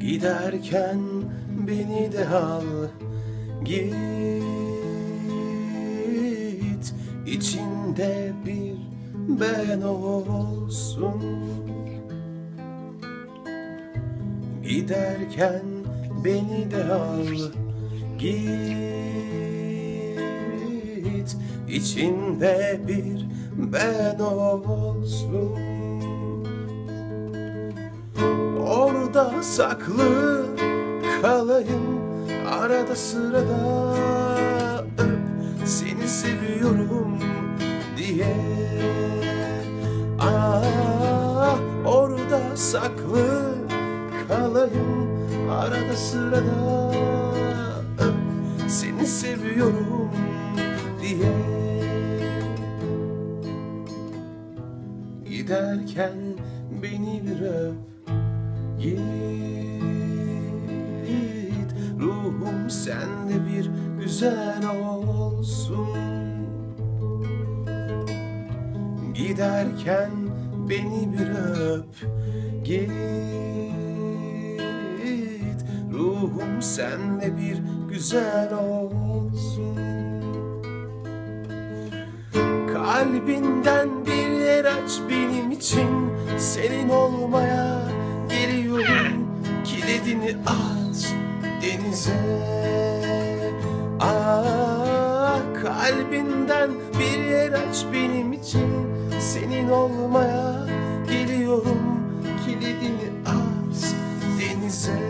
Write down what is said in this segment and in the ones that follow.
Giderken beni de al git. İçinde bir ben olsun. Giderken beni de al git. İçinde bir ben olsun Orada saklı kalayım. Arada sırada öp Seni seviyorum diye. Ah orada saklı kalayım. Arada sırada öp Seni seviyorum diye. Giderken beni bir öp Git ruhum sende bir güzel olsun. Giderken beni bir öp Git. Ruhum sende bir güzel olsun. Kalbinden bir yer aç benim için. Senin olmaya Kilidini aç denize. Ah kalbinden bir yer aç benim için. Senin olmaya geliyorum. Kilidini aç denize.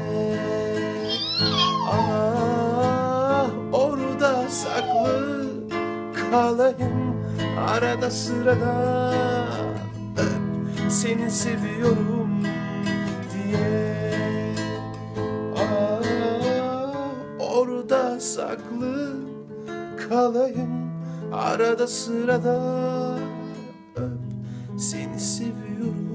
Ah orada saklı kalayım. Arada sırada seni seviyorum orada saklı kalayım. Arada sırada öp seni seviyorum